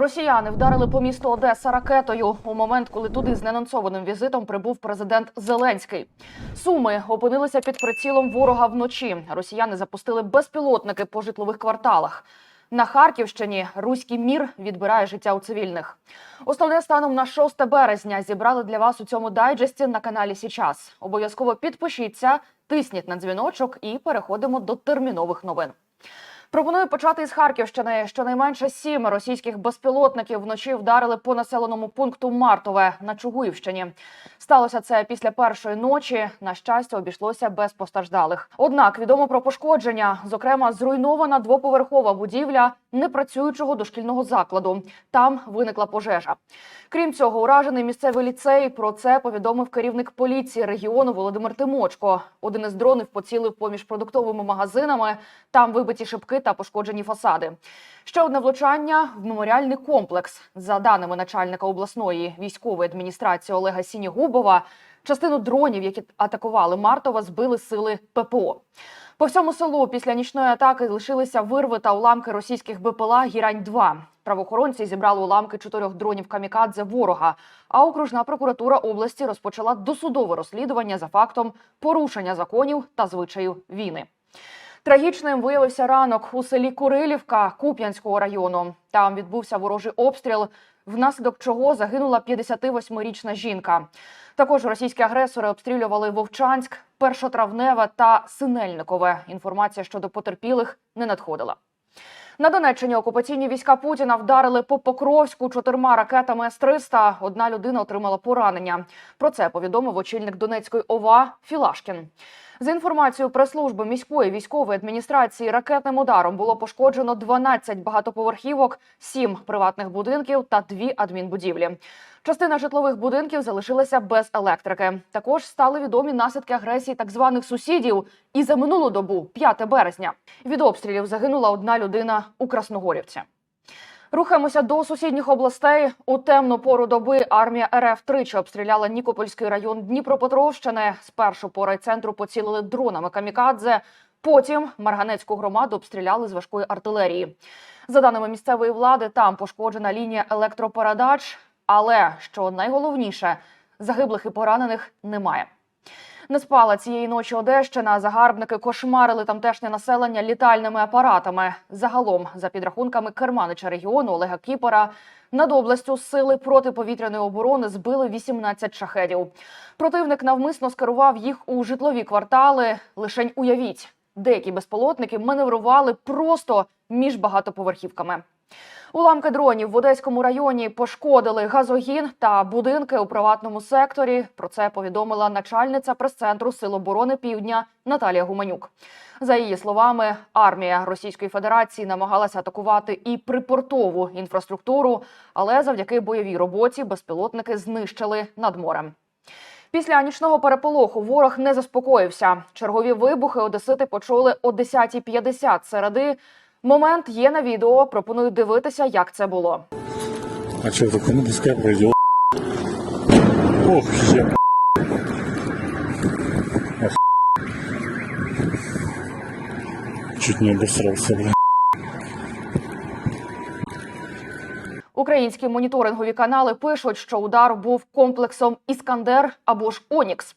Росіяни вдарили по місту Одеса ракетою у момент, коли туди з неанонсованим візитом прибув президент Зеленський. Суми опинилися під прицілом ворога вночі. Росіяни запустили безпілотники по житлових кварталах. На Харківщині руський мір відбирає життя у цивільних. Основне станом на 6 березня зібрали для вас у цьому дайджесті на каналі Січас. Обов'язково підпишіться, тисніть на дзвіночок і переходимо до термінових новин. Пропоную почати із Харківщини. Щонайменше сім російських безпілотників вночі вдарили по населеному пункту Мартове на Чугуївщині. Сталося це після першої ночі. На щастя, обійшлося без постраждалих. Однак відомо про пошкодження, зокрема, зруйнована двоповерхова будівля непрацюючого дошкільного закладу. Там виникла пожежа. Крім цього, уражений місцевий ліцей. Про це повідомив керівник поліції регіону Володимир Тимочко. Один із дронів поцілив поміж продуктовими магазинами. Там вибиті шибки та пошкоджені фасади. Ще одне влучання в меморіальний комплекс. За даними начальника обласної військової адміністрації Олега Сінігубова, частину дронів, які атакували Мартова, збили сили ППО. По всьому селу після нічної атаки лишилися вирви та уламки російських БПЛА Гірань-2. Правоохоронці зібрали уламки чотирьох дронів камікадзе ворога. А окружна прокуратура області розпочала досудове розслідування за фактом порушення законів та звичаїв війни. Трагічним виявився ранок у селі Курилівка Куп'янського району. Там відбувся ворожий обстріл, внаслідок чого загинула 58-річна жінка. Також російські агресори обстрілювали Вовчанськ, Першотравневе та Синельникове. Інформація щодо потерпілих не надходила. На Донеччині окупаційні війська Путіна вдарили по Покровську чотирма ракетами С-300. Одна людина отримала поранення. Про це повідомив очільник Донецької ОВА Філашкін. За інформацією прес-служби міської військової адміністрації, ракетним ударом було пошкоджено 12 багатоповерхівок, 7 приватних будинків та 2 адмінбудівлі. Частина житлових будинків залишилася без електрики. Також стали відомі наслідки агресії так званих сусідів. І за минулу добу, 5 березня, від обстрілів загинула одна людина у Красногорівці. Рухаємося до сусідніх областей. У темну пору доби армія РФ тричі обстріляла Нікопольський район Дніпропетровщини. Спершу по райцентру поцілили дронами камікадзе. Потім Марганецьку громаду обстріляли з важкої артилерії. За даними місцевої влади, там пошкоджена лінія електропередач. Але що найголовніше, загиблих і поранених немає. Не спала цієї ночі Одещина. Загарбники кошмарили тамтешнє населення літальними апаратами. Загалом, за підрахунками керманича регіону Олега Кіпера, над областю сили протиповітряної оборони збили 18 шахедів. Противник навмисно скерував їх у житлові квартали. Лишень уявіть, деякі безполотники маневрували просто між багатоповерхівками. Уламки дронів в Одеському районі пошкодили газогін та будинки у приватному секторі. Про це повідомила начальниця прес-центру Сил оборони Півдня Наталія Гуманюк. За її словами, армія Російської Федерації намагалася атакувати і припортову інфраструктуру, але завдяки бойовій роботі безпілотники знищили над морем. Після нічного переполоху ворог не заспокоївся. Чергові вибухи одесити почули о 10.50 середи. Момент є на відео. Пропоную дивитися, як це було. А що это кому пускай пройдет? Ох, я. Чуть не обосрався, блин. Українські моніторингові канали пишуть, що удар був комплексом Іскандер або ж Онікс.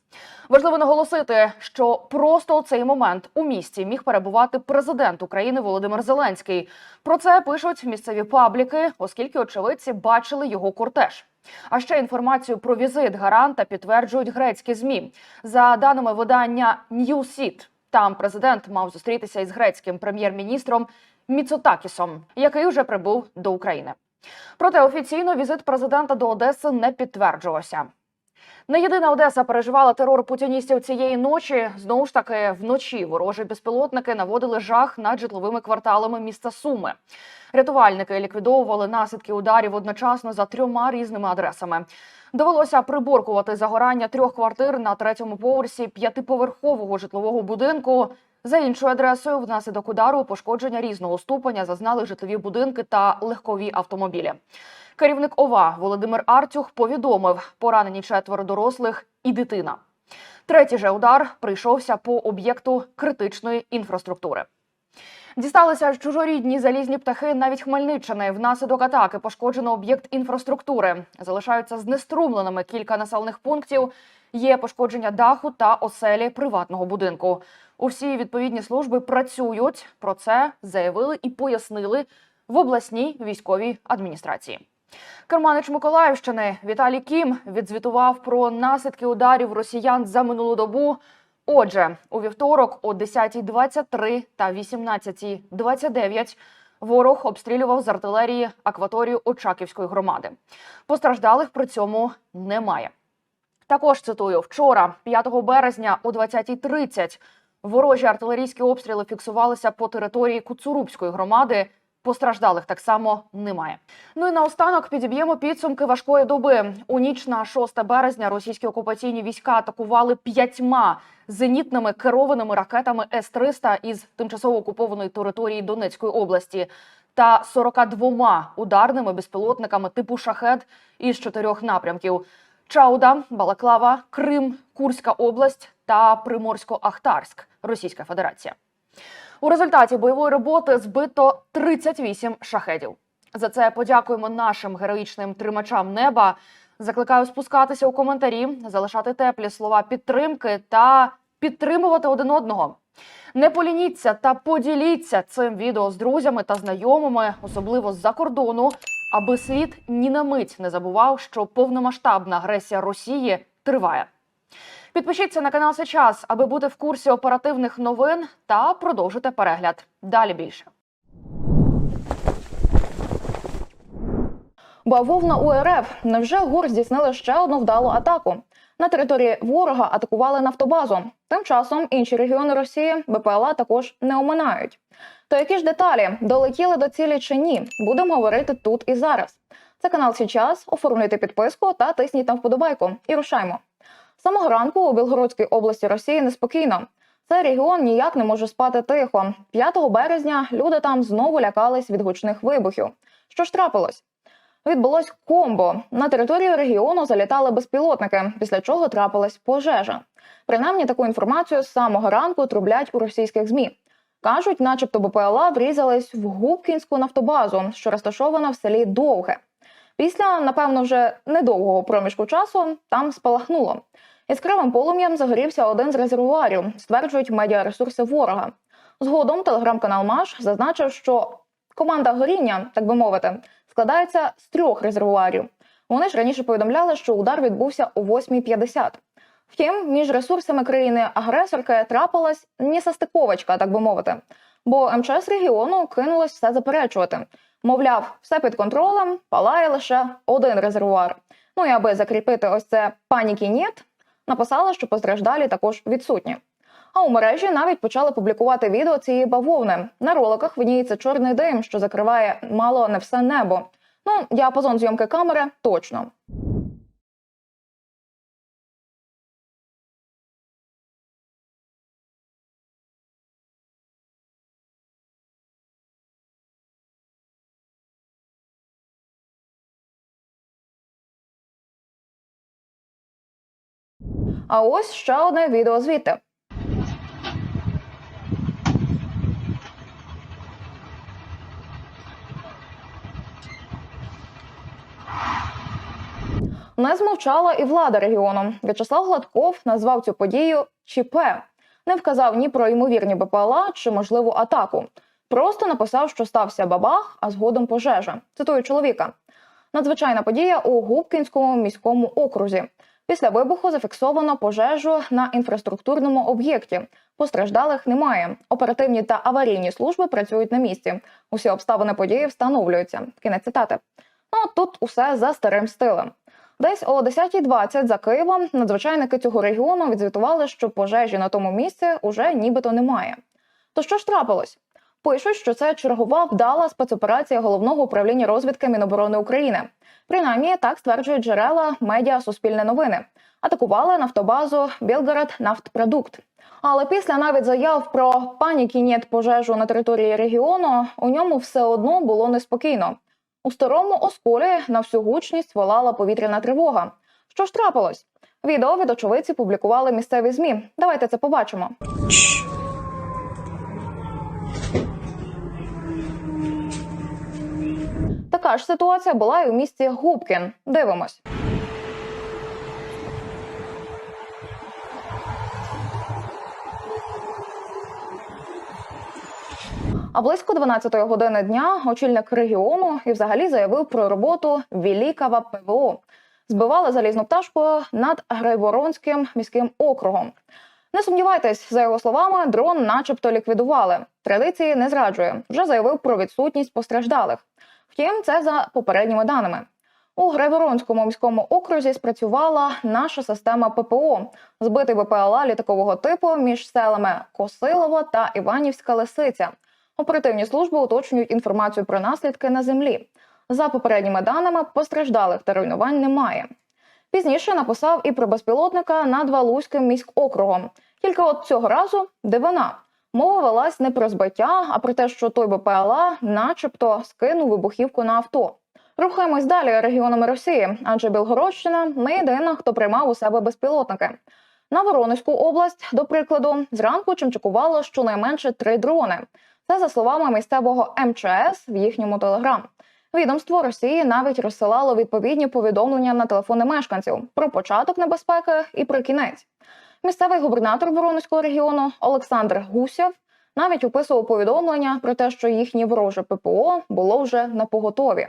Важливо наголосити, що просто у цей момент у місті міг перебувати президент України Володимир Зеленський. Про це пишуть місцеві пабліки, оскільки очевидці бачили його кортеж. А ще інформацію про візит гаранта підтверджують грецькі змі. За даними видання Newsит, там президент мав зустрітися із грецьким прем'єр-міністром Міцотакісом, який вже прибув до України. Проте офіційно візит президента до Одеси не підтверджувався. Не єдина Одеса переживала терор путіністів цієї ночі. Знову ж таки, вночі ворожі безпілотники наводили жах над житловими кварталами міста Суми. Рятувальники ліквідовували наслідки ударів одночасно за трьома різними адресами. Довелося приборкувати загорання трьох квартир на третьому поверсі п'ятиповерхового житлового будинку. За іншою адресою, внаслідок удару пошкодження різного ступеня зазнали житлові будинки та легкові автомобілі. Керівник ОВА Володимир Артюх повідомив, поранені четверо дорослих і дитина. Третій же удар прийшовся по об'єкту критичної інфраструктури. Дісталися чужорідні залізні птахи навіть Хмельниччини. Внаслідок атаки пошкоджено об'єкт інфраструктури. Залишаються знеструмленими кілька населених пунктів. Є пошкодження даху та оселі приватного будинку. Усі відповідні служби працюють. Про це заявили і пояснили в обласній військовій адміністрації. Керманич Миколаївщини Віталій Кім відзвітував про наслідки ударів росіян за минулу добу. Отже, у вівторок о 10.23 та 18.29 ворог обстрілював з артилерії акваторію Очаківської громади. Постраждалих при цьому немає. Також цитую: вчора, 5 березня о 20.30 ворожі артилерійські обстріли фіксувалися по території Куцурубської громади. Постраждалих так само немає. Ну і наостанок підіб'ємо підсумки важкої доби. У ніч на 6 березня російські окупаційні війська атакували п'ятьма зенітними керованими ракетами С-300 із тимчасово окупованої території Донецької області та 42 ударними безпілотниками типу шахет із чотирьох напрямків: Чауда, Балаклава, Крим, Курська область та Приморсько-Ахтарськ, Російська Федерація. У результаті бойової роботи збито 38 шахедів. За це подякуємо нашим героїчним тримачам неба. Закликаю спускатися у коментарі, залишати теплі слова підтримки та підтримувати один одного. Не полініться та поділіться цим відео з друзями та знайомими, особливо з-за кордону, аби світ ні на мить не забував, що повномасштабна агресія Росії триває. Підпишіться на канал сейчас, аби бути в курсі оперативних новин та продовжити перегляд. Далі більше. Бавовна УРФ. Невже ГУР здійснили ще одну вдалу атаку? На території ворога атакували нафтобазу. Тим часом інші регіони Росії БПЛА також не оминають. То які ж деталі долетіли до цілі чи ні? Будемо говорити тут і зараз. Це канал Січас. Оформлюйте підписку та тисніть на вподобайку. І рушаймо. Самого ранку у Білгородській області Росії неспокійно. Цей регіон ніяк не може спати тихо. 5 березня люди там знову лякались від гучних вибухів. Що ж трапилось? Відбулось комбо. На територію регіону залітали безпілотники, після чого трапилась пожежа. Принаймні таку інформацію з самого ранку трублять у російських змі. Кажуть, начебто БПЛА врізались в Губкінську нафтобазу, що розташована в селі Довге. Після, напевно, вже недовгого проміжку часу там спалахнуло. Яскравим полум'ям загорівся один з резервуарів, стверджують медіаресурси ворога. Згодом телеграм-канал Маш зазначив, що команда горіння, так би мовити, складається з трьох резервуарів. Вони ж раніше повідомляли, що удар відбувся о 8.50. Втім, між ресурсами країни-агресорки трапилась несостиковочка, так би мовити. Бо МЧС регіону кинулось все заперечувати. Мовляв, все під контролем, палає лише один резервуар. Ну і аби закріпити ось це паніки «нєт», написала, що постраждалі також відсутні. А у мережі навіть почали публікувати відео цієї бавовни. На роликах видніється чорний дим, що закриває мало не все небо. Ну, діапазон зйомки камери точно. А ось ще одне відео звідти. Не змовчала і влада регіону. В'ячеслав Гладков назвав цю подію ЧП. Не вказав ні про ймовірні БПЛА чи можливу атаку. Просто написав, що стався бабах, а згодом пожежа. Цитую чоловіка. Надзвичайна подія у Губкінському міському окрузі. Після вибуху зафіксовано пожежу на інфраструктурному об'єкті. Постраждалих немає. Оперативні та аварійні служби працюють на місці. Усі обставини події встановлюються. Кінець цитати. Ну тут усе за старим стилем. Десь о 10.20 за Києвом надзвичайники цього регіону відзвітували, що пожежі на тому місці уже нібито немає. То що ж трапилось? Пишуть, що це чергова вдала спецоперація головного управління розвідки Міноборони України. Принаймні так стверджують джерела медіа Суспільне новини. Атакували нафтобазу Білгород Нафтпродукт. Але після навіть заяв про паніки нєт пожежу на території регіону у ньому все одно було неспокійно. У старому осколі на всю гучність волала повітряна тривога. Що ж трапилось? Відео від очевидці публікували місцеві змі. Давайте це побачимо. Така ж ситуація була і у місті Губкін. Дивимось. А близько 12 години дня очільник регіону і взагалі заявив про роботу Вілікава ПВО. Збивали залізну пташку над Грайворонським міським округом. Не сумнівайтесь, за його словами, дрон, начебто, ліквідували. Традиції не зраджує. Вже заявив про відсутність постраждалих. Втім, це за попередніми даними. У Грайворонському міському окрузі спрацювала наша система ППО, збитий БПЛА літакового типу між селами Косилово та Іванівська Лисиця. Оперативні служби уточнюють інформацію про наслідки на землі. За попередніми даними, постраждалих та руйнувань немає. Пізніше написав і про безпілотника над Валузьким міськокругом. Тільки от цього разу дивина. Мова велась не про збиття, а про те, що той БПЛА, начебто, скинув вибухівку на авто. Рухаємось далі регіонами Росії, адже Білгородщина не єдина, хто приймав у себе безпілотники. На Воронезьку область, до прикладу, зранку чимчикувало щонайменше три дрони. Це за словами місцевого МЧС в їхньому телеграм. Відомство Росії навіть розсилало відповідні повідомлення на телефони мешканців про початок небезпеки і про кінець. Місцевий губернатор Воронезького регіону Олександр Гусєв навіть описував повідомлення про те, що їхнє вороже ППО було вже на поготові.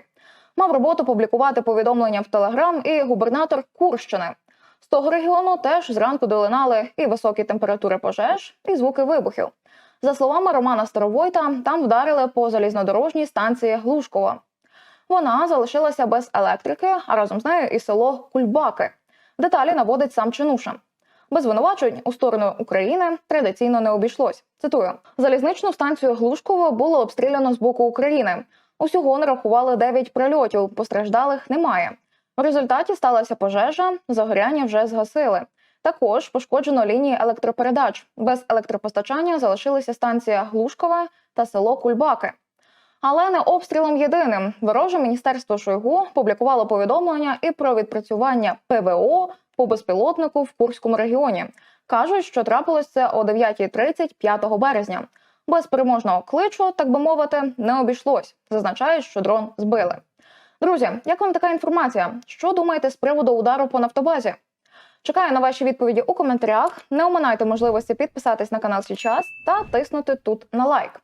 Мав роботу публікувати повідомлення в Телеграм і губернатор Курщини. З того регіону теж зранку долинали і високі температури пожеж, і звуки вибухів. За словами Романа Старовойта, там вдарили по залізнодорожній станції Глушкова. Вона залишилася без електрики, а разом з нею і село Кульбаки. Деталі наводить сам Чинуша. Без звинувачень у сторону України традиційно не обійшлось. Цитую: залізничну станцію Глушково було обстріляно з боку України. Усього нарахували 9 прильотів, постраждалих немає. В результаті сталася пожежа, загоряння вже згасили. Також пошкоджено лінії електропередач. Без електропостачання залишилися станція Глушкове та село Кульбаки. Але не обстрілом єдиним. Вороже міністерство Шойгу публікувало повідомлення і про відпрацювання ПВО по безпілотнику в Курському регіоні. Кажуть, що трапилось це о 9.30 5 березня. Без переможного кличу, так би мовити, не обійшлось. Зазначають, що дрон збили. Друзі, як вам така інформація? Що думаєте з приводу удару по нафтобазі? Чекаю на ваші відповіді у коментарях. Не оминайте можливості підписатись на канал сейчас та тиснути тут на лайк.